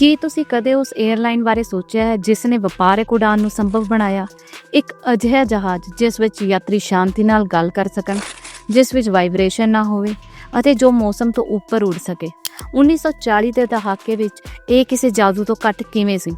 ਕੀ ਤੁਸੀਂ ਕਦੇ ਉਸ 에ਅਰਲਾਈਨ ਬਾਰੇ ਸੋਚਿਆ ਹੈ ਜਿਸ ਨੇ ਵਪਾਰਕ ਉਡਾਨ ਨੂੰ ਸੰਭਵ ਬਣਾਇਆ? ਇੱਕ ਅਜਿਹਾ ਜਹਾਜ਼ ਜਿਸ ਵਿੱਚ ਯਾਤਰੀ ਸ਼ਾਂਤੀ ਨਾਲ ਗੱਲ ਕਰ ਸਕਣ, ਜਿਸ ਵਿੱਚ ਵਾਈਬ੍ਰੇਸ਼ਨ ਨਾ ਹੋਵੇ ਅਤੇ ਜੋ ਮੌਸਮ ਤੋਂ ਉੱਪਰ ਉੱਡ ਸਕੇ। 1940 ਦੇ ਦਹਾਕੇ ਵਿੱਚ ਇਹ ਕਿਸੇ ਜਾਦੂ ਤੋਂ ਘੱਟ ਕਿਵੇਂ ਸੀ?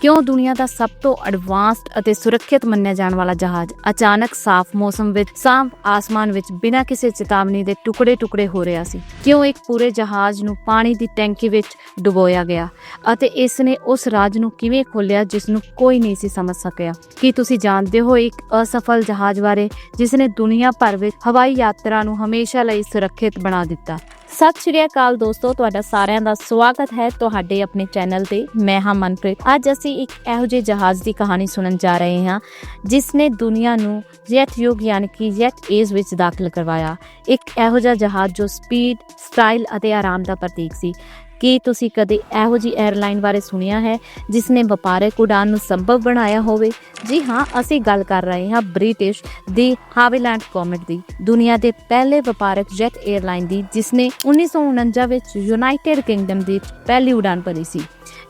ਕਿਉਂ ਦੁਨੀਆ ਦਾ ਸਭ ਤੋਂ ਐਡਵਾਂਸਡ ਅਤੇ ਸੁਰੱਖਿਅਤ ਮੰਨਿਆ ਜਾਣ ਵਾਲਾ ਜਹਾਜ਼ ਅਚਾਨਕ ਸਾਫ਼ ਮੌਸਮ ਵਿੱਚ, ਸਾਫ਼ ਆਸਮਾਨ ਵਿੱਚ ਬਿਨਾਂ ਕਿਸੇ ਚੇਤਾਵਨੀ ਦੇ ਟੁਕੜੇ-ਟੁਕੜੇ ਹੋ ਰਿਹਾ ਸੀ? ਕਿਉਂ ਇੱਕ ਪੂਰੇ ਜਹਾਜ਼ ਨੂੰ ਪਾਣੀ ਦੀ ਟੈਂਕੀ ਵਿੱਚ ਡੁਬੋਇਆ ਗਿਆ ਅਤੇ ਇਸ ਨੇ ਉਸ ਰਾਜ ਨੂੰ ਕਿਵੇਂ ਖੋਲ੍ਹਿਆ ਜਿਸ ਨੂੰ ਕੋਈ ਨਹੀਂ ਸੀ ਸਮਝ ਸਕਿਆ? ਕੀ ਤੁਸੀਂ ਜਾਣਦੇ ਹੋ ਇੱਕ ਅਸਫਲ ਜਹਾਜ਼ ਬਾਰੇ ਜਿਸ ਨੇ ਦੁਨੀਆ ਭਰ ਵਿੱਚ ਹਵਾਈ ਯਾਤਰਾ ਨੂੰ ਹਮੇਸ਼ਾ ਲਈ ਸੁਰੱਖਿਅਤ ਬਣਾ ਦਿੱਤਾ? ਸਤਿ ਸ਼੍ਰੀ ਅਕਾਲ ਦੋਸਤੋ, ਤੁਹਾਡਾ ਸਾਰਿਆਂ ਦਾ ਸਵਾਗਤ ਹੈ ਤੁਹਾਡੇ ਆਪਣੇ ਚੈਨਲ ਤੇ। ਮੈਂ ਹਾਂ ਮਨਪ੍ਰੀਤ। ਅੱਜ ਅਸੀਂ ਇੱਕ ਇਹੋ ਜਿਹੇ ਜਹਾਜ਼ ਦੀ ਕਹਾਣੀ ਸੁਣਨ ਜਾ ਰਹੇ ਹਾਂ, ਜਿਸ ਨੇ ਦੁਨੀਆ ਨੂੰ ਜੈਟ ਯੁੱਗ ਯਾਨੀ ਕਿ ਜੈਟ ਏਜ ਵਿੱਚ ਦਾਖਲ ਕਰਵਾਇਆ। ਇੱਕ ਇਹੋ ਜਿਹਾ ਜਹਾਜ਼ ਜੋ ਸਪੀਡ, ਸਟਾਈਲ ਅਤੇ ਆਰਾਮ ਦਾ ਪ੍ਰਤੀਕ ਸੀ। ਕੀ ਤੁਸੀਂ ਕਦੇ ਇਹੋ ਜਿਹੀ 에ਅਰਲਾਈਨ ਬਾਰੇ ਸੁਣਿਆ ਹੈ ਜਿਸ ਨੇ ਵਪਾਰਕ ਉਡਾਨ ਨੂੰ ਸੰਭਵ ਬਣਾਇਆ ਹੋਵੇ? ਜੀ ਹਾਂ, ਅਸੀਂ ਗੱਲ ਕਰ ਰਹੇ ਹਾਂ ਬ੍ਰਿਟਿਸ਼ ਦੀ ਹਾਵੀਲੈਂਡ ਕੋਮਟ ਦੀ, ਦੁਨੀਆ ਦੇ ਪਹਿਲੇ ਵਪਾਰਕ ਜੈਟ 에ਅਰਲਾਈਨ ਦੀ ਜਿਸ ਨੇ 1949 ਵਿੱਚ ਯੂਨਾਈਟਿਡ ਕਿੰਗਡਮ ਦੀ ਪਹਿਲੀ ਉਡਾਨ ਭਰੀ ਸੀ।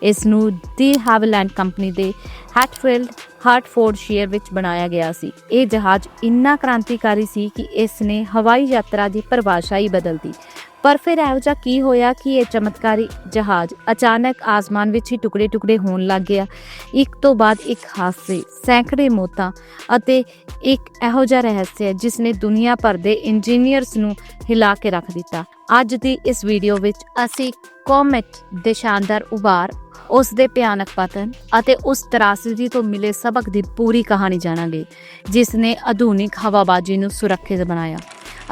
ਇਸ ਨੂੰ ਦੀ ਹਾਵੀਲੈਂਡ ਕੰਪਨੀ ਦੇ ਹੈਟਫੀਲਡ ਹਾਰਟਫੋਰਡਸ਼ਾਇਰ ਵਿੱਚ ਬਣਾਇਆ ਗਿਆ ਸੀ। ਇਹ ਜਹਾਜ਼ ਇੰਨਾ ਕ੍ਰਾਂਤੀਕਾਰੀ ਸੀ ਕਿ ਇਸ ਨੇ ਹਵਾਈ ਯਾਤਰਾ ਦੀ ਪਰਿਭਾਸ਼ਾ ਹੀ ਬਦਲਤੀ ਪਰ ਫਿਰ ਇਹੋ ਜਿਹਾ ਕੀ ਹੋਇਆ ਕਿ ਇਹ ਚਮਤਕਾਰੀ ਜਹਾਜ਼ ਅਚਾਨਕ ਆਸਮਾਨ ਵਿੱਚ ਹੀ ਟੁਕੜੇ-ਟੁਕੜੇ ਹੋਣ ਲੱਗ ਗਿਆ। ਇੱਕ ਤੋਂ ਬਾਅਦ ਇੱਕ ਹਾਦਸੇ, ਸੈਂਕੜੇ ਮੌਤਾਂ ਅਤੇ ਇੱਕ ਇਹੋ ਜਿਹਾ ਰਹੱਸ ਹੈ ਜਿਸ ਨੇ ਦੁਨੀਆ ਭਰ ਦੇ ਇੰਜੀਨੀਅਰਸ ਨੂੰ ਹਿਲਾ ਕੇ ਰੱਖ ਦਿੱਤਾ। ਅੱਜ ਦੀ ਇਸ ਵੀਡੀਓ ਵਿੱਚ ਅਸੀਂ ਕੋਮੇਟ ਦੇ ਸ਼ਾਨਦਾਰ ਉਭਾਰ ਉਸ ਦੇ ਭਿਆਨਕ ਪਤਨ ਅਤੇ ਉਸ ਤਰਾਸਦੀ ਤੋਂ ਮਿਲੇ ਸਬਕ ਦੀ ਪੂਰੀ ਕਹਾਣੀ ਜਾਣਾਂਗੇ ਜਿਸ ਨੇ ਆਧੁਨਿਕ ਹਵਾਬਾਜ਼ੀ ਨੂੰ ਸੁਰੱਖਿਅਤ ਬਣਾਇਆ।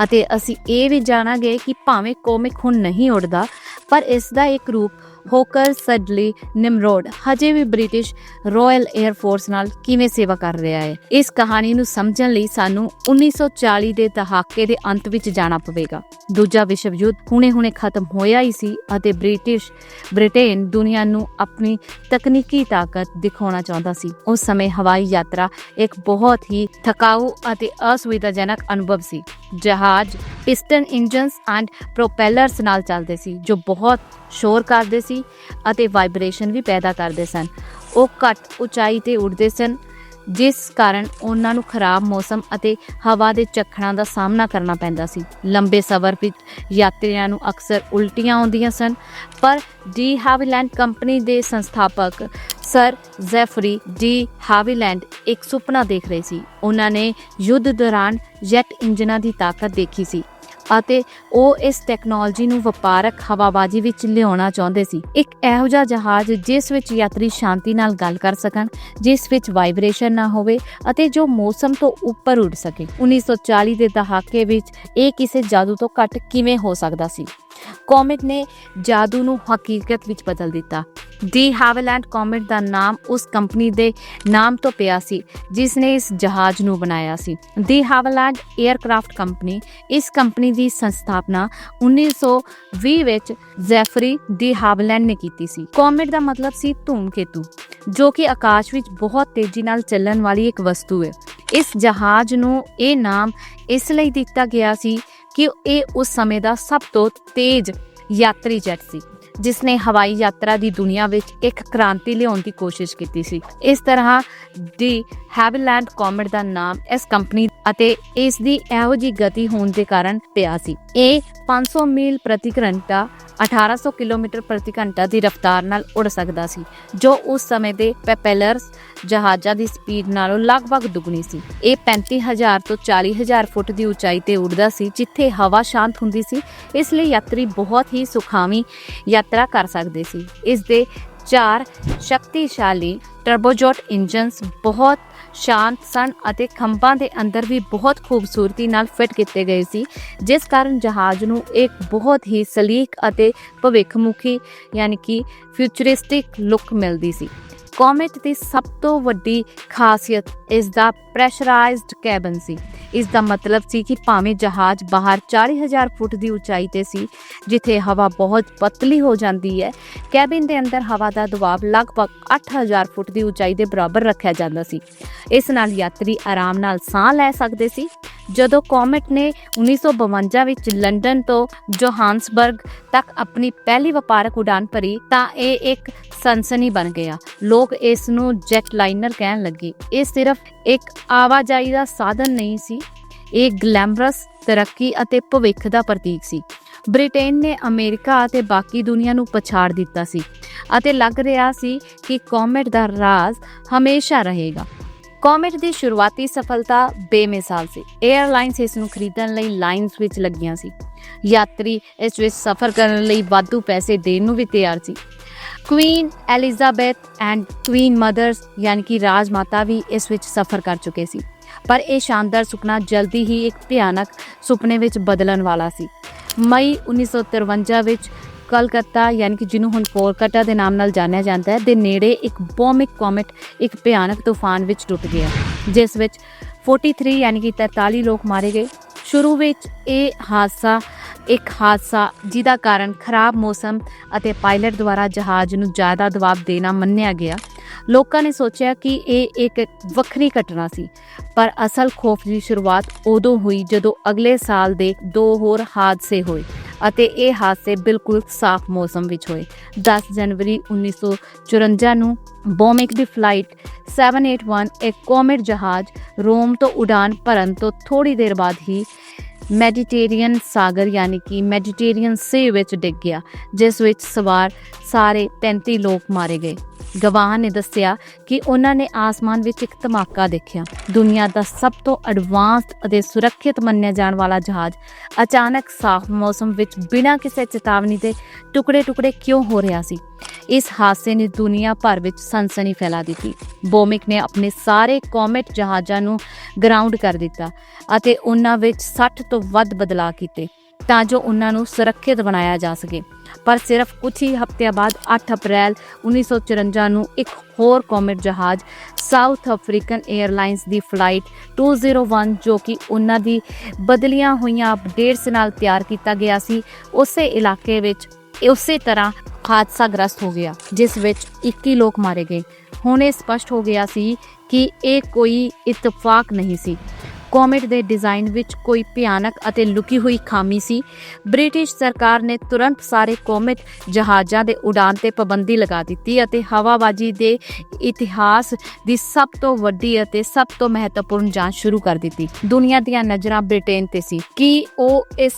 ਅਤੇ ਅਸੀਂ ਇਹ ਵੀ ਜਾਣਾਂਗੇ ਕਿ ਭਾਵੇਂ ਕੋਮਿਕ ਹੁਣ ਨਹੀਂ ਉੱਡਦਾ, ਪਰ ਇਸ ਦਾ ਇੱਕ ਰੂਪ ਹੋਕਰ ਸਡਲੀ ਨਿਮਰੋਡ, ਹਜੇ ਵੀ ਬ੍ਰਿਟਿਸ਼ ਰਾਇਲ 에ਅਰ ਫੋਰਸ ਨਾਲ ਕਿਵੇਂ ਸੇਵਾ ਕਰ ਰਿਹਾ ਹੈ? ਇਸ ਕਹਾਣੀ ਨੂੰ ਸਮਝਣ ਲਈ ਸਾਨੂੰ 1940 ਦੇ ਦਹਾਕੇ ਦੇ ਅੰਤ ਵਿੱਚ ਜਾਣਾ ਪਵੇਗਾ। ਦੂਜਾ ਵਿਸ਼ਵ ਯੁੱਧ ਹੁਣੇ-ਹੁਣੇ ਖਤਮ ਹੋਇਆ ਹੀ ਸੀ ਅਤੇ ਬ੍ਰਿਟਿਸ਼, ਬ੍ਰਿਟੇਨ ਦੁਨੀਆ ਨੂੰ ਆਪਣੀ ਤਕਨੀਕੀ ਤਾਕਤ ਦਿਖਾਉਣਾ ਚਾਹੁੰਦਾ ਸੀ। ਉਸ ਸਮੇਂ ਹਵਾਈ ਯਾਤਰਾ ਇੱਕ ਬਹੁਤ ਹੀ ਥਕਾਊ ਅਤੇ ਅਸੁਵਿਧਾਜਨਕ ਅਨੁਭਵ ਸੀ। ਜਹਾਜ਼ ਪਿਸਟਨ ਇੰਜਨਸ ਐਂਡ ਪ੍ਰੋਪੈਲਰਸ ਨਾਲ ਚੱਲਦੇ ਸੀ, ਜੋ ਬਹੁਤ ਸ਼ੋਰ ਕਰਦੇ ਸੀ ਅਤੇ ਵਾਈਬ੍ਰੇਸ਼ਨ ਵੀ ਪੈਦਾ ਕਰਦੇ ਸਨ। ਉਹ ਘੱਟ ਉਚਾਈ ਤੇ ਉੱਡਦੇ ਸਨ ਜਿਸ ਕਾਰਨ ਉਹਨਾਂ ਨੂੰ ਖਰਾਬ ਮੌਸਮ ਅਤੇ ਹਵਾ ਦੇ ਝੱਖੜਾਂ ਦਾ ਸਾਹਮਣਾ ਕਰਨਾ ਪੈਂਦਾ ਸੀ। ਲੰਬੇ ਸਫ਼ਰ ਵਿੱਚ ਯਾਤਰੀਆਂ ਨੂੰ ਅਕਸਰ ਉਲਟੀਆਂ ਆਉਂਦੀਆਂ ਸਨ, ਪਰ ਡੀ ਹਾਵੀਲੈਂਡ ਕੰਪਨੀ ਦੇ ਸੰਸਥਾਪਕ ਸਰ ਜ਼ੈਫਰੀ ਡੀ ਹਾਵੀਲੈਂਡ ਇੱਕ ਸੁਪਨਾ ਦੇਖ ਰਹੇ ਸੀ। ਉਹਨਾਂ ਨੇ ਯੁੱਧ ਦੌਰਾਨ ਜੈਟ ਇੰਜਨਾਂ ਦੀ ਤਾਕਤ ਦੇਖੀ ਸੀ। ਅਤੇ ਉਹ ਇਸ ਟੈਕਨੋਲੋਜੀ ਨੂੰ ਵਪਾਰਕ ਹਵਾਬਾਜ਼ੀ ਵਿੱਚ ਲਿਆਉਣਾ ਚਾਹੁੰਦੇ ਸੀ। ਇੱਕ ਇਹੋ ਜਿਹਾ ਜਹਾਜ਼ ਜਿਸ ਵਿੱਚ ਯਾਤਰੀ ਸ਼ਾਂਤੀ ਨਾਲ ਗੱਲ ਕਰ ਸਕਣ, ਜਿਸ ਵਿੱਚ ਵਾਈਬ੍ਰੇਸ਼ਨ ਨਾ ਹੋਵੇ ਅਤੇ ਜੋ ਮੌਸਮ ਤੋਂ ਉੱਪਰ ਉੱਡ ਸਕੇ। 1940 ਦੇ ਦਹਾਕੇ ਵਿੱਚ ਇਹ ਕਿਸੇ ਜਾਦੂ ਤੋਂ ਘੱਟ ਕਿਵੇਂ ਹੋ ਸਕਦਾ ਸੀ? ਕੋਮੇਟ ਨੇ ਜਾਦੂ ਨੂੰ ਹਕੀਕਤ ਵਿੱਚ ਬਦਲ ਦਿੱਤਾ। ਡੀ ਹਾਵਲੈਂਡ ਕੋਮੇਟ ਦਾ ਨਾਮ ਉਸ ਕੰਪਨੀ ਦੇ ਨਾਮ ਤੋਂ ਪਿਆ ਸੀ, ਜਿਸ ਨੇ ਇਸ ਜਹਾਜ਼ ਨੂੰ ਬਣਾਇਆ ਸੀ। ਡੀ ਹਾਵਲੈਂਡ 에ਅਰਕ੍ਰਾਫਟ ਕੰਪਨੀ ਇਸ ਕੰਪਨੀ ਦੀ ਸੰਸਥਾਪਨਾ 1920 ਵਿੱਚ ਜ਼ੈਫਰੀ ਡੀ ਹਾਵਲੈਂਡ ਨੇ ਕੀਤੀ ਸੀ। ਕੋਮੇਟ ਦਾ ਮਤਲਬ ਸੀ ਧੂਮਕੇਤੂ ਜੋ ਕਿ ਆਕਾਸ਼ ਵਿੱਚ ਬਹੁਤ ਤੇਜ਼ੀ ਨਾਲ ਚੱਲਣ ਵਾਲੀ ਇੱਕ ਵਸਤੂ ਹੈ। ਇਸ ਜਹਾਜ਼ ਨੂੰ ਇਹ ਨਾਮ ਇਸ ਲਈ ਦਿੱਤਾ ਗਿਆ ਸੀ ਕਿ ਇਹ ਉਸ ਸਮੇਂ ਦਾ ਸਭ ਤੋਂ ਤੇਜ਼ ਯਾਤਰੀ ਜੈਟ ਸੀ ਜਿਸ ਨੇ ਹਵਾਈ ਯਾਤਰਾ ਦੀ ਦੁਨੀਆ ਵਿੱਚ ਇੱਕ ਕ੍ਰਾਂਤੀ ਲਿਆਉਣ ਦੀ ਕੋਸ਼ਿਸ਼ ਕੀਤੀ ਸੀ। ਇਸ ਤਰ੍ਹਾਂ ਦੀ ਹੈਵਲੈਂਡ ਕੋਮੇਟ ਦਾ ਨਾਮ ਇਸ ਕੰਪਨੀ ਅਤੇ ਇਸ ਦੀ ਇਹੋ ਜੀ ਗਤੀ ਹੋਣ ਦੇ ਕਾਰਨ ਪਿਆ ਸੀ। ਇਹ 500 ਮੀਲ ਪ੍ਰਤੀ ਘੰਟਾ 1800 ਕਿਲੋਮੀਟਰ ਪ੍ਰਤੀ ਘੰਟਾ ਦੀ ਰਫ਼ਤਾਰ ਨਾਲ ਉੱਡ ਸਕਦਾ ਸੀ, ਜੋ ਉਸ ਸਮੇਂ ਦੇ ਪ੍ਰੋਪੈਲਰਸ ਜਹਾਜ਼ਾਂ ਦੀ ਸਪੀਡ ਨਾਲੋਂ ਲਗਭਗ ਦੁੱਗਣੀ ਸੀ। ਇਹ 35000 ਤੋਂ 40000 ਫੁੱਟ ਦੀ ਉਚਾਈ ਤੇ ਉੱਡਦਾ ਸੀ, ਜਿੱਥੇ ਹਵਾ ਸ਼ਾਂਤ ਹੁੰਦੀ ਸੀ, ਇਸ ਲਈ ਯਾਤਰੀ ਬਹੁਤ ਹੀ ਸੁਖਾਵੀਂ ਯਾਤਰਾ ਕਰ ਸਕਦੇ ਸੀ। ਇਸ ਦੇ ਚਾਰ ਸ਼ਕਤੀਸ਼ਾਲੀ ਟਰਬੋਜੋਟ ਇੰਜਨਸ ਬਹੁਤ ਸ਼ਾਂਤ ਸਨ ਅਤੇ ਖੰਭਾਂ ਦੇ ਅੰਦਰ ਵੀ ਬਹੁਤ ਖੂਬਸੂਰਤੀ ਨਾਲ ਫਿੱਟ ਕੀਤੇ ਗਏ ਸੀ, ਜਿਸ ਕਾਰਨ ਜਹਾਜ਼ ਨੂੰ ਇੱਕ ਬਹੁਤ ਹੀ ਸਲੀਕ ਅਤੇ ਭਵਿੱਖਮੁਖੀ ਯਾਨੀ ਕਿ ਫਿਊਚਰਿਸਟਿਕ ਲੁੱਕ ਮਿਲਦੀ ਸੀ। ਕੋਮੇਟ ਦੀ ਸਭ ਤੋਂ ਵੱਡੀ ਖਾਸੀਅਤ ਇਸ ਦਾ ਪ੍ਰੈਸ਼ਰਾਈਜ਼ਡ ਕੈਬਨ ਸੀ। ਇਸ ਦਾ ਮਤਲਬ ਸੀ ਕਿ ਭਾਵੇਂ ਜਹਾਜ਼ ਬਾਹਰ 40000 ਫੁੱਟ ਦੀ ਉਚਾਈ ਤੇ ਸੀ, ਜਿੱਥੇ ਹਵਾ ਬਹੁਤ ਪਤਲੀ ਹੋ ਜਾਂਦੀ ਹੈ ਕੈਬਿਨ ਦੇ ਅੰਦਰ ਹਵਾ ਦਾ ਦਬਾਅ ਲਗਭਗ 8000 ਫੁੱਟ ਦੀ ਉਚਾਈ ਦੇ ਬਰਾਬਰ ਰੱਖਿਆ ਜਾਂਦਾ ਸੀ। ਇਸ ਨਾਲ ਯਾਤਰੀ ਆਰਾਮ ਨਾਲ ਸਾਹ ਲੈ ਸਕਦੇ ਸੀ। ਜਦੋਂ ਕੋਮਟ ਨੇ 1952 ਵਿੱਚ ਲੰਡਨ ਤੋਂ ਜੋਹਾਨਸਬਰਗ ਤੱਕ ਆਪਣੀ ਪਹਿਲੀ ਵਪਾਰਕ ਉਡਾਨ ਭਰੀ, ਤਾਂ ਇਹ ਇੱਕ ਸਨਸਨੀ ਬਣ ਗਿਆ। ਲੋਕ ਇਸ ਨੂੰ ਜੈਟ ਲਾਈਨਰ ਕਹਿਣ ਲੱਗੇ। ਇਹ ਸਿਰਫ ਇੱਕ ਆਵਾਜਾਈ ਦਾ ਸਾਧਨ ਨਹੀਂ ਸੀ, ਇਹ ਗਲੈਮਰਸ, ਤਰੱਕੀ ਅਤੇ ਭਵਿੱਖ ਦਾ ਪ੍ਰਤੀਕ ਸੀ। ਬ੍ਰਿਟੇਨ ਨੇ ਅਮਰੀਕਾ ਅਤੇ ਬਾਕੀ ਦੁਨੀਆ ਨੂੰ ਪਛਾੜ ਦਿੱਤਾ ਸੀ ਅਤੇ ਲੱਗ ਰਿਹਾ ਸੀ ਕਿ ਕੋਮਟ ਦਾ ਰਾਜ਼ ਹਮੇਸ਼ਾ ਰਹੇਗਾ। ਕੋਮਟ ਦੀ ਸ਼ੁਰੂਆਤੀ ਸਫਲਤਾ ਬੇਮਿਸਾਲ ਸੀ। 에ਅਰਲਾਈਨਸ ਇਸ ਨੂੰ ਖਰੀਦਣ ਲਈ ਲਾਈਨਸ ਵਿੱਚ ਲੱਗੀਆਂ ਸੀ। ਯਾਤਰੀ ਇਸ ਵਿੱਚ ਸਫ਼ਰ ਕਰਨ ਲਈ ਵਾਧੂ ਪੈਸੇ ਦੇਣ ਨੂੰ ਵੀ ਤਿਆਰ ਸੀ। Queen Elizabeth and Queen mothers ਯਾਨੀ ਕਿ ਰਾਜ ਮਾਤਾ ਵੀ ਇਸ ਵਿੱਚ ਸਫ਼ਰ ਕਰ ਚੁੱਕੇ ਸੀ। ਪਰ ਇਹ ਸ਼ਾਨਦਾਰ ਸੁਪਨਾ ਜਲਦੀ ਹੀ ਇੱਕ ਭਿਆਨਕ ਸੁਪਨੇ ਵਿੱਚ ਬਦਲਣ ਵਾਲਾ ਸੀ। ਮਈ 1953 ਵਿੱਚ ਕਲਕੱਤਾ, ਯਾਨੀ ਕਿ ਜਿਹਨੂੰ ਹੁਣ ਕੋਲਕਾਤਾ ਦੇ ਨਾਮ ਨਾਲ ਜਾਣਿਆ ਜਾਂਦਾ ਹੈ, ਦੇ ਨੇੜੇ ਇੱਕ ਬੋਮਿਕ ਕੋਮਟ, ਇੱਕ ਭਿਆਨਕ ਤੂਫਾਨ ਵਿੱਚ ਟੁੱਟ ਗਿਆ। ਜਿਸ ਵਿੱਚ 43 ਯਾਨੀ ਕਿ 43 ਲੋਕ ਮਾਰੇ ਗਏ। ਸ਼ੁਰੂ ਵਿੱਚ ਇਹ ਹਾਦਸਾ, ਇੱਕ ਹਾਦਸਾ ਜਿਹਦਾ ਕਾਰਨ ਖਰਾਬ ਮੌਸਮ ਅਤੇ ਪਾਇਲਟ ਦੁਆਰਾ ਜਹਾਜ਼ ਨੂੰ ਜ਼ਿਆਦਾ ਦਬਾਅ ਦੇਣਾ ਮੰਨਿਆ ਗਿਆ। ਲੋਕਾਂ ਨੇ ਸੋਚਿਆ ਕਿ ਇਹ ਇੱਕ ਵੱਖਰੀ ਘਟਨਾ ਸੀ, ਪਰ ਅਸਲ ਖੌਫ ਦੀ ਸ਼ੁਰੂਆਤ ਉਦੋਂ ਹੋਈ ਜਦੋਂ ਅਗਲੇ ਸਾਲ ਦੇ ਦੋ ਹੋਰ ਹਾਦਸੇ ਹੋਏ ਅਤੇ ਇਹ ਹਾਦਸੇ ਬਿਲਕੁਲ ਸਾਫ਼ ਮੌਸਮ ਵਿੱਚ ਹੋਏ। 10 ਜਨਵਰੀ 1954 ਨੂੰ ਬੋਮਿਕ ਦੀ ਫਲਾਈਟ 781 ਇੱਕ ਕੋਮੇਟ ਜਹਾਜ਼ ਰੋਮ ਤੋਂ ਉਡਾਨ ਭਰਨ ਤੋਂ ਥੋੜੀ ਦੇਰ ਬਾਅਦ ਹੀ ਮੈਡੀਟੇਰੀਅਨ ਸਾਗਰ ਯਾਨੀ ਕਿ ਮੈਡੀਟੇਰੀਅਨ ਸੀ ਵਿੱਚ ਡਿੱਗ ਗਿਆ, ਜਿਸ ਵਿੱਚ ਸਵਾਰ ਸਾਰੇ 33 ਲੋਕ ਮਾਰੇ ਗਏ। ਗਵਾਹ ਨੇ ਦੱਸਿਆ ਕਿ ਉਹਨਾਂ ਨੇ ਆਸਮਾਨ ਵਿੱਚ ਇੱਕ ਧਮਾਕਾ ਦੇਖਿਆ। ਦੁਨੀਆ ਦਾ ਸਭ ਤੋਂ ਐਡਵਾਂਸਡ ਅਤੇ ਸੁਰੱਖਿਅਤ ਮੰਨਿਆ ਜਾਣ ਵਾਲਾ ਜਹਾਜ਼ ਅਚਾਨਕ ਸਾਫ਼ ਮੌਸਮ ਵਿੱਚ ਬਿਨਾਂ ਕਿਸੇ ਚੇਤਾਵਨੀ ਦੇ ਟੁਕੜੇ-ਟੁਕੜੇ ਕਿਉਂ ਹੋ ਰਿਹਾ ਸੀ? ਇਸ ਹਾਦਸੇ ਨੇ ਦੁਨੀਆ ਭਰ ਵਿੱਚ ਸਨਸਨੀ ਫੈਲਾ ਦਿੱਤੀ। ਬੋਮਿਕ ਨੇ ਆਪਣੇ ਸਾਰੇ ਕੋਮੇਟ ਜਹਾਜ਼ਾਂ ਨੂੰ ਗਰਾਊਂਡ ਕਰ ਦਿੱਤਾ ਅਤੇ ਉਹਨਾਂ ਵਿੱਚ 60 ਤੋਂ ਵੱਧ ਬਦਲਾਅ ਕੀਤੇ ਤਾਂ ਜੋ ਉਹਨਾਂ ਨੂੰ ਸੁਰੱਖਿਅਤ ਬਣਾਇਆ ਜਾ ਸਕੇ। ਪਰ ਸਿਰਫ ਕੁਝ ਹੀ ਹਫ਼ਤਿਆਂ ਬਾਅਦ 8 ਅਪ੍ਰੈਲ 1954 ਨੂੰ ਇੱਕ ਹੋਰ ਕੋਮੇਟ ਜਹਾਜ਼ ਸਾਊਥ ਅਫਰੀਕਨ 에ਅਰਲਾਈਨਸ ਦੀ ਫਲਾਈਟ 201 ਜੋ ਕਿ ਉਹਨਾਂ ਦੀ ਬਦਲੀਆਂ ਹੋਈਆਂ ਅਪਡੇਟਸ ਨਾਲ ਤਿਆਰ ਕੀਤਾ ਗਿਆ ਸੀ, ਉਸੇ ਇਲਾਕੇ ਵਿੱਚ ਉਸੇ ਤਰ੍ਹਾਂ ਹਾਦਸਾਗ੍ਰਸਤ ਹੋ ਗਿਆ, ਜਿਸ ਵਿੱਚ 21 ਲੋਕ ਮਾਰੇ ਗਏ। ਹੁਣ ਇਹ ਸਪਸ਼ਟ ਹੋ ਗਿਆ ਸੀ ਕਿ ਇਹ ਕੋਈ ਇਤਫਾਕ ਨਹੀਂ ਸੀ। ਕੋਮੇਟ ਦੇ ਡਿਜ਼ਾਈਨ ਵਿੱਚ ਕੋਈ ਭਿਆਨਕ ਅਤੇ ਲੁਕੀ ਹੋਈ ਖਾਮੀ ਸੀ। ਬ੍ਰਿਟਿਸ਼ ਸਰਕਾਰ ਨੇ ਤੁਰੰਤ ਸਾਰੇ ਕੋਮੇਟ ਜਹਾਜ਼ਾਂ ਦੇ ਉਡਾਨ ਤੇ ਪਾਬੰਦੀ ਲਗਾ ਦਿੱਤੀ ਅਤੇ ਹਵਾਬਾਜ਼ੀ ਦੇ ਇਤਿਹਾਸ ਦੀ ਸਭ ਤੋਂ ਵੱਡੀ ਅਤੇ ਸਭ ਤੋਂ ਮਹੱਤਵਪੂਰਨ ਜਾਂਚ ਸ਼ੁਰੂ ਕਰ ਦਿੱਤੀ। ਦੁਨੀਆ ਦੀਆਂ ਨਜ਼ਰਾਂ ਬ੍ਰਿਟੇਨ ਤੇ ਸੀ। ਕਿ ਉਹ ਇਸ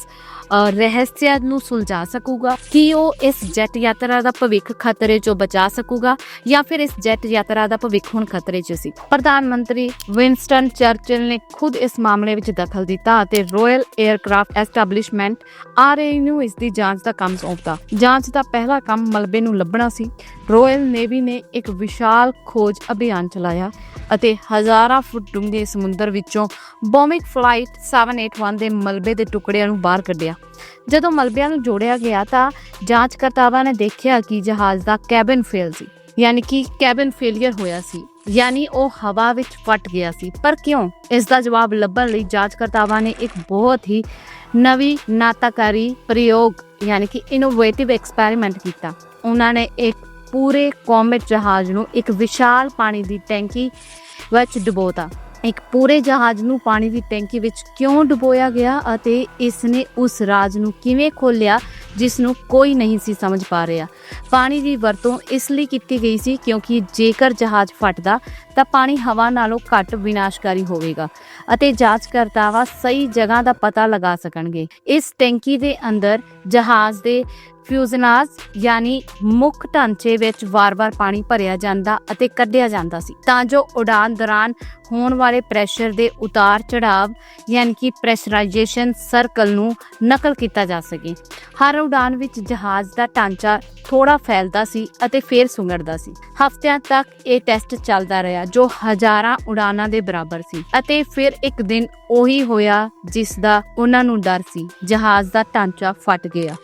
ਅ, ਰਹੱਸਿਆ ਨੂੰ ਸੁਲਝਾ ਸਕੂਗਾ? ਕਿ ਉਹ ਇਸ ਜੈਟ ਯਾਤਰਾ ਦਾ ਭਵਿੱਖ ਖਤਰੇ 'ਚੋਂ ਬਚਾ ਸਕੂਗਾ ਜਾਂ ਫਿਰ ਇਸ ਜੈਟ ਯਾਤਰਾ ਦਾ ਭਵਿੱਖ ਹੁਣ ਖਤਰੇ 'ਚ ਸੀ? ਪ੍ਰਧਾਨ ਮੰਤਰੀ ਵਿੰਸਟਨ ਚਰਚਿਲ ਨੇ ਖੁਦ ਇਸ ਮਾਮਲੇ ਵਿੱਚ ਦਖਲ ਦਿੱਤਾ ਅਤੇ ਰਾਇਲ 에ਅਰਕ੍ਰਾਫਟ ਐਸਟੈਬਲਿਸ਼ਮੈਂਟ ਆਰਏ ਨੂੰ ਇਸ ਦੀ ਜਾਂਚ ਦਾ ਕੰਮ ਸੌਂਪਤਾ ਜਾਂਚ ਦਾ ਪਹਿਲਾ ਕੰਮ ਮਲਬੇ ਨੂੰ ਲੱਭਣਾ ਸੀ। ਰਾਇਲ ਨੇਵੀ ਨੇ ਇੱਕ ਵਿਸ਼ਾਲ ਖੋਜ ਅਭਿਆਨ ਚਲਾਇਆ ਅਤੇ ਹਜ਼ਾਰਾਂ ਫੁੱਟ ਡੂੰਘੇ ਸਮੁੰਦਰ ਵਿੱਚੋਂ ਬੋਮਿਕ ਫਲਾਈਟ 781 ਦੇ ਮਲਬੇ ਦੇ ਟੁਕੜਿਆਂ ਨੂੰ ਬਾਹਰ ਕੱਢਿਆ। ਜਦੋਂ ਮਲਬਿਆਂ ਨੂੰ ਜੋੜਿਆ ਗਿਆ ਤਾਂ ਜਾਂਚਕਰਤਾਵਾਂ ਨੇ ਦੇਖਿਆ ਕਿ ਜਹਾਜ਼ ਦਾ ਕੈਬਨ ਫੇਲ ਸੀ, ਯਾਨੀ ਕਿ ਕੈਬਨ ਫੇਲਿਅਰ ਹੋਇਆ ਸੀ। ਯਾਨੀ ਉਹ ਹਵਾ ਵਿੱਚ ਫਟ ਗਿਆ ਸੀ। ਪਰ ਕਿਉਂ? ਇਸ ਦਾ ਜਵਾਬ ਲੱਭਣ ਲਈ ਜਾਂਚਕਰਤਾਵਾਂ ਨੇ ਇੱਕ ਬਹੁਤ ਹੀ ਨਵੀਂ ਨਾਤਾਕਾਰੀ ਪ੍ਰਯੋਗ, ਯਾਨੀ ਕਿ ਇਨੋਵੇਟਿਵ ਐਕਸਪੈਰੀਮੈਂਟ ਕੀਤਾ। ਉਹਨਾਂ ਨੇ ਇੱਕ ਪੂਰੇ ਕੋਮੇਟ ਜਹਾਜ਼ ਨੂੰ ਇੱਕ ਵਿਸ਼ਾਲ ਪਾਣੀ ਦੀ ਟੈਂਕੀ ਵਿੱਚ ਡੁਬੋਤਾ। ਇੱਕ ਪੂਰੇ ਜਹਾਜ਼ ਨੂੰ ਪਾਣੀ ਦੀ ਟੈਂਕੀ ਵਿੱਚ ਕਿਉਂ ਡੁਬੋਇਆ ਗਿਆ ਅਤੇ ਇਸ ਨੇ ਉਸ ਰਾਜ ਨੂੰ ਕਿਵੇਂ ਖੋਲ੍ਹਿਆ ਜਿਸ ਨੂੰ ਕੋਈ ਨਹੀਂ ਸੀ ਸਮਝ ਪਾ ਰਿਹਾ। ਪਾਣੀ ਦੀ ਵਰਤੋਂ ਇਸ ਲਈ ਕੀਤੀ ਗਈ ਸੀ ਕਿਉਂਕਿ ਜੇਕਰ ਜਹਾਜ਼ ਫਟਦਾ, ਤਾਂ ਪਾਣੀ ਹਵਾ ਨਾਲੋਂ ਘੱਟ ਵਿਨਾਸ਼ਕਾਰੀ ਹੋਵੇਗਾ ਅਤੇ ਜਾਂਚਕਰਤਾਵਾ ਸਹੀ ਜਗ੍ਹਾ ਦਾ ਪਤਾ ਲਗਾ ਸਕਣਗੇ। ਇਸ ਟੈਂਕੀ ਦੇ ਅੰਦਰ ਜਹਾਜ਼ ਦੇ ਫਿਊਜ਼ਨਾਜ, ਯਾਨੀ ਮੁੱਖ ਢਾਂਚੇ ਵਿੱਚ ਵਾਰ-ਵਾਰ ਪਾਣੀ ਭਰਿਆ ਜਾਂਦਾ ਅਤੇ ਕੱਢਿਆ ਜਾਂਦਾ ਸੀ, ਤਾਂ ਜੋ ਉਡਾਨ ਦੌਰਾਨ ਹੋਣ ਵਾਲੇ ਪ੍ਰੈਸ਼ਰ ਦੇ ਉਤਾਰ ਚੜਾਵ, ਯਾਨੀ ਕਿ ਪ੍ਰੈਸ਼ਰਾਈਜੇਸ਼ਨ ਸਰਕਲ ਨੂੰ ਨਕਲ ਕੀਤਾ ਜਾ ਸਕੇ। ਹਰ ਉਡਾਨ ਵਿੱਚ ਜਹਾਜ਼ ਦਾ ਢਾਂਚਾ ਥੋੜਾ ਫੈਲਦਾ ਸੀ ਅਤੇ ਫੇਰ ਸੁੰਗੜਦਾ ਸੀ। ਹਫ਼ਤਿਆਂ ਤੱਕ ਇਹ ਟੈਸਟ ਚੱਲਦਾ ਰਿਹਾ, ਜੋ ਹਜ਼ਾਰਾਂ ਉਡਾਨਾਂ ਦੇ ਬਰਾਬਰ ਸੀ ਅਤੇ ਫਿਰ ਇੱਕ ਦਿਨ ਉਹੀ ਹੋਇਆ ਜਿਸ ਦਾ ਉਹਨਾਂ ਨੂੰ ਡਰ ਸੀ, ਜਹਾਜ਼ ਦਾ ਢਾਂਚਾ ਫਟ ਗਿਆ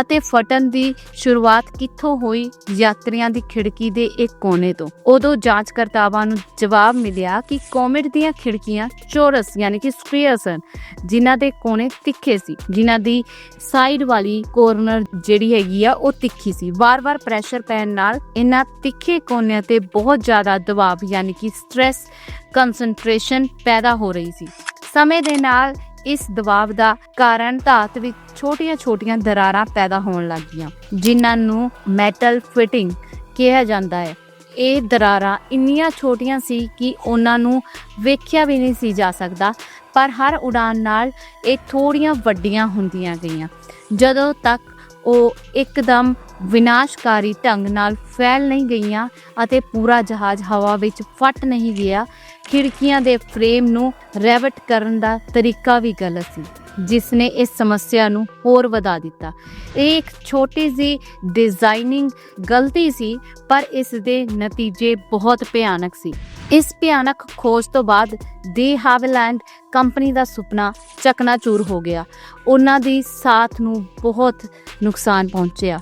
ਅਤੇ ਫਟਣ ਦੀ ਸ਼ੁਰੂਆਤ ਕਿੱਥੋਂ ਹੋਈ ਯਾਤਰੀਆਂ ਦੀ ਖਿੜਕੀ ਦੇ ਇੱਕ ਕੋਨੇ ਤੋਂ? ਉਦੋਂ ਜਾਂਚਕਰਤਾਵਾਂ ਨੂੰ ਜਵਾਬ ਮਿਲਿਆ ਕਿ ਕੋਮੇਟ ਦੀਆਂ ਖਿੜਕੀਆਂ ਚੌਰਸ ਯਾਨੀ ਕਿ ਸਕੁਅਰਸ ਹਨ, ਜਿਨ੍ਹਾਂ ਦੇ ਕੋਨੇ ਤਿੱਖੇ ਸੀ, ਜਿਨ੍ਹਾਂ ਦੀ ਸਾਈਡ ਵਾਲੀ ਕੋਰਨਰ ਜਿਹੜੀ ਹੈਗੀ ਆ ਉਹ ਤਿੱਖੀ ਸੀ। ਵਾਰ-ਵਾਰ ਪ੍ਰੈਸ਼ਰ ਪੈਣ ਨਾਲ ਇਹਨਾਂ ਤਿੱਖੇ ਕੋਨਿਆਂ ਤੇ ਬਹੁਤ ਜ਼ਿਆਦਾ ਦਬਾਅ ਯਾਨੀ ਕਿ ਸਟ੍ਰੈਸ ਕਨਸੈਂਟ੍ਰੇਸ਼ਨ ਪੈਦਾ ਹੋ ਰਹੀ ਸੀ। ਸਮੇਂ ਦੇ ਨਾਲ ਇਸ ਦਬਾਅ ਦਾ ਕਾਰਨ ਧਾਤ ਵਿੱਚ ਛੋਟੀਆਂ-ਛੋਟੀਆਂ ਦਰਾਰਾਂ ਪੈਦਾ ਹੋਣ ਲੱਗੀਆਂ, ਜਿਨ੍ਹਾਂ ਨੂੰ ਮੈਟਲ ਫਿਟਿੰਗ ਕਿਹਾ ਜਾਂਦਾ ਹੈ। ਇਹ ਦਰਾਰਾਂ ਇੰਨੀਆਂ ਛੋਟੀਆਂ ਸੀ ਕਿ ਉਹਨਾਂ ਨੂੰ ਵੇਖਿਆ ਵੀ ਨਹੀਂ ਸੀ ਜਾ ਸਕਦਾ, ਪਰ ਹਰ ਉਡਾਨ ਨਾਲ ਇਹ ਥੋੜੀਆਂ ਵੱਡੀਆਂ ਹੁੰਦੀਆਂ ਗਈਆਂ। ਜਦੋਂ ਤੱਕ ਉਹ ਇੱਕਦਮ ਵਿਨਾਸ਼ਕਾਰੀ ਢੰਗ ਨਾਲ ਫੈਲ ਨਹੀਂ ਗਈਆਂ ਅਤੇ ਪੂਰਾ ਜਹਾਜ਼ ਹਵਾ ਵਿੱਚ ਫਟ ਨਹੀਂ ਗਿਆ। ਖਿੜਕੀਆਂ ਦੇ ਫਰੇਮ ਨੂੰ ਰੈਵਟ ਕਰਨ ਦਾ ਤਰੀਕਾ ਵੀ ਗਲਤ ਸੀ, ਜਿਸ ਨੇ ਇਸ ਸਮੱਸਿਆ ਨੂੰ ਹੋਰ ਵਧਾ ਦਿੱਤਾ। ਇਹ ਇੱਕ ਛੋਟੀ ਜਿਹੀ ਡਿਜ਼ਾਈਨਿੰਗ ਗਲਤੀ ਸੀ, ਪਰ ਇਸ ਦੇ ਨਤੀਜੇ ਬਹੁਤ ਭਿਆਨਕ ਸੀ। ਇਸ ਭਿਆਨਕ ਖੋਜ ਤੋਂ ਬਾਅਦ ਦੇ ਹਾਵਲੈਂਡ ਕੰਪਨੀ ਦਾ ਸੁਪਨਾ ਚਕਨਾਚੂਰ ਹੋ ਗਿਆ। ਉਹਨਾਂ ਦੀ ਸਾਥ ਨੂੰ ਬਹੁਤ ਨੁਕਸਾਨ ਪਹੁੰਚਿਆ।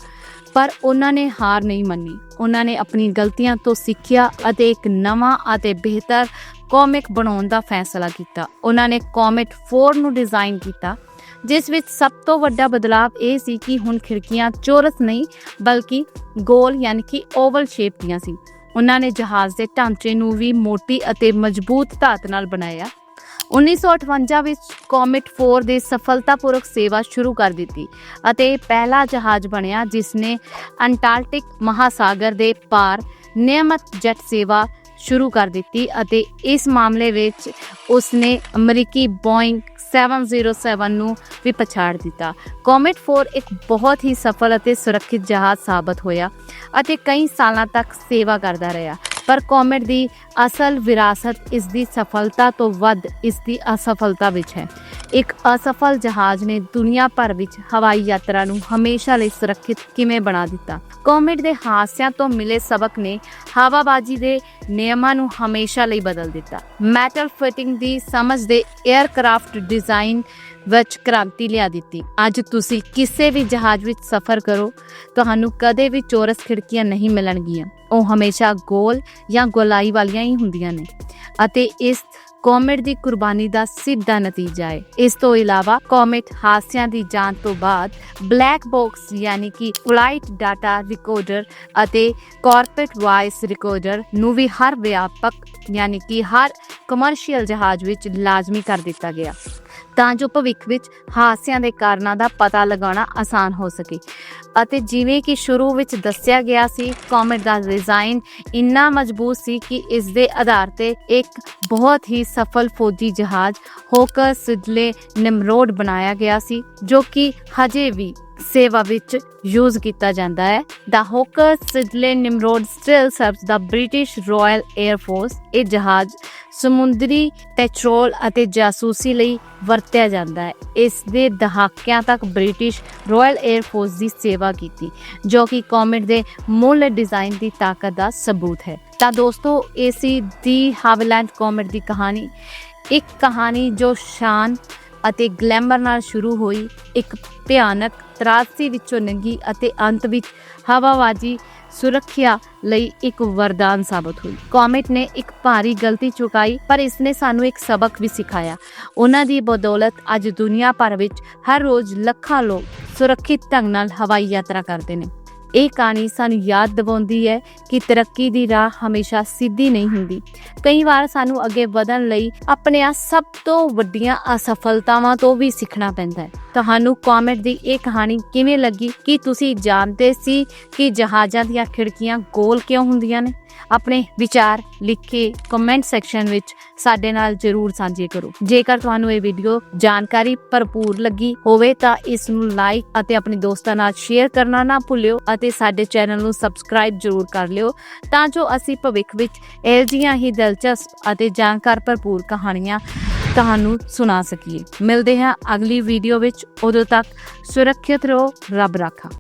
ਪਰ ਉਹਨਾਂ ਨੇ ਹਾਰ ਨਹੀਂ ਮੰਨੀ। ਉਹਨਾਂ ਨੇ ਆਪਣੀ ਗਲਤੀਆਂ ਤੋਂ ਸਿੱਖਿਆ ਅਤੇ ਇੱਕ ਨਵਾਂ ਅਤੇ ਬਿਹਤਰ ਕਾਮਿਕ ਬਣਾਉਣ ਦਾ ਫੈਸਲਾ ਕੀਤਾ। ਉਹਨਾਂ ਨੇ ਕਾਮੇਟ 4 ਨੂੰ ਡਿਜ਼ਾਈਨ ਕੀਤਾ, ਜਿਸ ਵਿੱਚ ਸਭ ਤੋਂ ਵੱਡਾ ਬਦਲਾਅ ਇਹ ਸੀ ਕਿ ਹੁਣ ਖਿੜਕੀਆਂ ਚੌਰਸ ਨਹੀਂ, ਬਲਕਿ ਗੋਲ ਯਾਨੀ ਕਿ ਓਵਲ ਸ਼ੇਪ ਦੀਆਂ ਸੀ। ਉਹਨਾਂ ਨੇ ਜਹਾਜ਼ ਦੇ ਢਾਂਚੇ ਨੂੰ ਵੀ ਮੋਟੀ ਅਤੇ ਮਜ਼ਬੂਤ ਧਾਤ ਨਾਲ ਬਣਾਇਆ। 1958 ਵਿੱਚ ਕੋਮਿਟ 4 ਦੇ ਸਫਲਤਾਪੂਰਵਕ ਸੇਵਾ ਸ਼ੁਰੂ ਕਰ ਦਿੱਤੀ ਅਤੇ ਪਹਿਲਾ ਜਹਾਜ਼ ਬਣਿਆ, ਜਿਸ ਨੇ ਅੰਟਾਰਕਟਿਕ ਮਹਾਸਾਗਰ ਦੇ ਪਾਰ ਨਿਯਮਤ ਜੈਟ ਸੇਵਾ ਸ਼ੁਰੂ ਕਰ ਦਿੱਤੀ ਅਤੇ ਇਸ ਮਾਮਲੇ ਵਿੱਚ ਉਸਨੇ ਅਮਰੀਕੀ ਬੋਇੰਗ 707 ਨੂੰ ਵੀ ਪਛਾੜ ਦਿੱਤਾ। ਕਾਮੇਟ 4 ਇੱਕ ਬਹੁਤ ਹੀ ਸਫਲ ਅਤੇ ਸੁਰੱਖਿਅਤ ਜਹਾਜ਼ ਸਾਬਤ ਹੋਇਆ ਅਤੇ ਕਈ ਸਾਲਾਂ ਤੱਕ ਸੇਵਾ ਕਰਦਾ ਰਿਹਾ। ਪਰ ਕਾਮੇਟ ਦੀ ਅਸਲ ਵਿਰਾਸਤ ਇਸ ਦੀ ਸਫਲਤਾ ਤੋਂ ਵੱਧ ਇਸ ਦੀ ਅਸਫਲਤਾ ਵਿੱਚ ਹੈ। ਇੱਕ ਅਸਫਲ ਜਹਾਜ਼ ਨੇ ਦੁਨੀਆ ਭਰ ਵਿੱਚ ਹਵਾਈ ਯਾਤਰਾ ਨੂੰ ਹਮੇਸ਼ਾ ਲਈ ਸੁਰੱਖਿਅਤ ਕਿਵੇਂ ਬਣਾ ਦਿੱਤਾ? ਕਾਮੇਟ ਦੇ ਹਾਦਸਿਆਂ ਤੋਂ ਮਿਲੇ ਸਬਕ ਨੇ ਹਵਾਬਾਜ਼ੀ ਦੇ ਨਿਯਮਾਂ ਨੂੰ ਹਮੇਸ਼ਾ ਲਈ ਬਦਲ ਦਿੱਤਾ। ਮੈਟਲ ਫਿਟਿੰਗ ਦੀ ਸਮਝ ਦੇ 에ਅਰਕ੍ਰਾਫਟ ਡਿਜ਼ਾਈਨ ਵਿੱਚ ਕ੍ਰਾਂਤੀ ਲਿਆ ਦਿੱਤੀ। ਅੱਜ ਤੁਸੀਂ ਕਿਸੇ ਵੀ ਜਹਾਜ਼ ਵਿੱਚ ਸਫ਼ਰ ਕਰੋ, ਤੁਹਾਨੂੰ ਕਦੇ ਵੀ ਚੋਰਸ ਖਿੜਕੀਆਂ ਨਹੀਂ ਮਿਲਣਗੀਆਂ। ਉਹ ਹਮੇਸ਼ਾ ਗੋਲ ਜਾਂ ਗੋਲਾਈ ਵਾਲੀਆਂ ਹੀ ਹੁੰਦੀਆਂ ਨੇ। ਅਤੇ ਇਸ ਕਾਮੇਟ ਦੀ ਕੁਰਬਾਨੀ ਦਾ ਸਿੱਧਾ ਨਤੀਜਾ ਹੈ। ਇਸ ਤੋਂ ਇਲਾਵਾ ਕਾਮੇਟ ਹਾਦਸਿਆਂ ਦੀ ਜਾਂਚ ਤੋਂ ਬਾਅਦ ਬਲੈਕ ਬਾਕਸ ਯਾਨੀ ਕਿ ਫਲਾਈਟ ਡਾਟਾ ਰਿਕਾਰਡਰ ਅਤੇ ਕਾਰਪੋਰੇਟ ਵਾਇਸ ਰਿਕਾਰਡਰ ਨੂੰ ਵੀ ਹਰ ਵਿਆਪਕ ਯਾਨੀ ਕਿ ਹਰ ਕਮਰਸ਼ੀਅਲ ਜਹਾਜ਼ ਵਿੱਚ ਲਾਜ਼ਮੀ ਕਰ ਦਿੱਤਾ ਗਿਆ। ਤਾਂ ਜੋ ਭਵਿੱਖ ਵਿੱਚ ਹਾਦਸਿਆਂ ਦੇ ਕਾਰਨਾਂ ਦਾ ਪਤਾ ਲਗਾਉਣਾ ਆਸਾਨ ਹੋ ਸਕੇ। ਅਤੇ ਜਿਵੇਂ ਕਿ ਸ਼ੁਰੂ ਵਿੱਚ ਦੱਸਿਆ ਗਿਆ ਸੀ ਕਾਮੇਟ ਦਾ ਡਿਜ਼ਾਈਨ ਇੰਨਾ ਮਜ਼ਬੂਤ ਸੀ ਕਿ ਇਸ ਦੇ ਆਧਾਰ ਤੇ ਇੱਕ ਬਹੁਤ ਹੀ ਸਫਲ ਫੌਜੀ ਜਹਾਜ਼ ਹੋਕਰ ਸਿਡਲੇ ਨਿਮਰੋਡ ਬਣਾਇਆ ਗਿਆ ਸੀ, ਜੋ ਕਿ ਹਜੇ ਵੀ ਸੇਵਾ ਵਿੱਚ ਯੂਜ਼ ਕੀਤਾ ਜਾਂਦਾ ਹੈ। The Hawker Siddeley Nimrod still serves the British Royal air force ਇਹ ਜਹਾਜ਼ ਸਮੁੰਦਰੀ ਪੈਟਰੋਲ ਅਤੇ ਜਾਸੂਸੀ ਲਈ ਵਰਤਿਆ ਜਾਂਦਾ ਹੈ। ਇਸ ਦੇ ਦਹਾਕਿਆਂ ਤੱਕ ਬ੍ਰਿਟਿਸ਼ ਰਾਇਲ 에ਅਰ ਫੋਰਸ ਦੀ ਸੇਵਾ ਕੀਤੀ, ਜੋ ਕਿ ਕਾਮੇਟ ਦੇ ਮੂਲ ਡਿਜ਼ਾਈਨ ਦੀ ਤਾਕਤ ਦਾ ਸਬੂਤ ਹੈ। ਤਾਂ ਦੋਸਤੋ, ਇਹ ਸੀ ਦੀ ਹਾਵਲੈਂਡ ਕਾਮੇਟ ਦੀ ਕਹਾਣੀ। ਇੱਕ ਕਹਾਣੀ ਜੋ ਸ਼ਾਨ ਅਤੇ ਗਲੈਮਰ ਨਾਲ ਸ਼ੁਰੂ ਹੋਈ, ਇੱਕ ਭਿਆਨਕ ਤਰਾਸੀ ਵਿੱਚੋਂ ਨੰਗੀ ਅਤੇ ਅੰਤ ਵਿੱਚ ਹਵਾਬਾਜ਼ੀ ਸੁਰੱਖਿਆ ਲਈ ਇੱਕ ਵਰਦਾਨ ਸਾਬਤ ਹੋਈ। ਕਾਮੇਟ ਨੇ ਇੱਕ ਭਾਰੀ ਗਲਤੀ ਚੁਕਾਈ, ਪਰ ਇਸ ਨੇ ਸਾਨੂੰ ਇੱਕ ਸਬਕ ਵੀ ਸਿਖਾਇਆ। ਉਹਨਾਂ ਦੀ ਬਦੌਲਤ ਅੱਜ ਦੁਨੀਆ ਭਰ ਵਿੱਚ ਹਰ ਰੋਜ਼ ਲੱਖਾਂ ਲੋਕ ਸੁਰੱਖਿਅਤ ਢੰਗ ਨਾਲ ਹਵਾਈ ਯਾਤਰਾ ਕਰਦੇ ਨੇ। ਇਹ ਕਹਾਣੀ ਸਾਨੂੰ ਯਾਦ ਦਿਵਾਉਂਦੀ ਹੈ ਕਿ ਤਰੱਕੀ ਦੀ ਰਾਹ ਹਮੇਸ਼ਾ ਸਿੱਧੀ ਨਹੀਂ ਹੁੰਦੀ। ਕਈ ਵਾਰ ਸਾਨੂੰ ਅੱਗੇ ਵਧਣ ਲਈ ਆਪਣੇ ਆ ਸਭ ਤੋਂ ਵੱਡੀਆਂ ਅਸਫਲਤਾਵਾਂ ਤੋਂ ਵੀ ਸਿੱਖਣਾ ਪੈਂਦਾ ਹੈ। ਤੁਹਾਨੂੰ ਕਮੈਂਟ ਦੀ ਇਹ ਕਹਾਣੀ ਕਿਵੇਂ ਲੱਗੀ? ਕੀ ਤੁਸੀਂ ਜਾਣਦੇ ਸੀ ਕਿ ਜਹਾਜ਼ਾਂ ਦੀਆਂ ਖਿੜਕੀਆਂ ਗੋਲ ਕਿਉਂ ਹੁੰਦੀਆਂ ਨੇ? ਆਪਣੇ ਵਿਚਾਰ ਲਿਖ ਕੇ ਕਮੈਂਟ ਸੈਕਸ਼ਨ ਵਿੱਚ ਸਾਡੇ ਨਾਲ ਜਰੂਰ ਸਾਂਝੇ ਕਰੋ। ਜੇਕਰ ਤੁਹਾਨੂੰ ਇਹ ਵੀਡੀਓ ਜਾਣਕਾਰੀ ਭਰਪੂਰ ਲੱਗੀ ਹੋਵੇ ਤਾਂ ਇਸ ਨੂੰ ਲਾਈਕ ਅਤੇ ਆਪਣੇ ਦੋਸਤਾਂ ਨਾਲ ਸ਼ੇਅਰ ਕਰਨਾ ਨਾ ਭੁੱਲਿਓ ਅਤੇ ਸਾਡੇ ਚੈਨਲ ਨੂੰ ਸਬਸਕ੍ਰਾਈਬ ਜਰੂਰ ਕਰ ਲਿਓ ਤਾਂ ਜੋ ਅਸੀਂ ਭਵਿੱਖ ਵਿੱਚ ਇਹ ਜਿਹੀਆਂ ਹੀ ਦਿਲਚਸਪ ਅਤੇ ਜਾਣਕਾਰ ਭਰਪੂਰ ਕਹਾਣੀਆਂ ਤੁਹਾਨੂੰ ਸੁਣਾ ਸਕੀਏ। ਮਿਲਦੇ ਹਾਂ ਅਗਲੀ ਵੀਡੀਓ ਵਿੱਚ। ਉਦੋਂ ਤੱਕ ਸੁਰੱਖਿਅਤ ਰਹੋ, ਰੱਬ ਰਾਖਾ।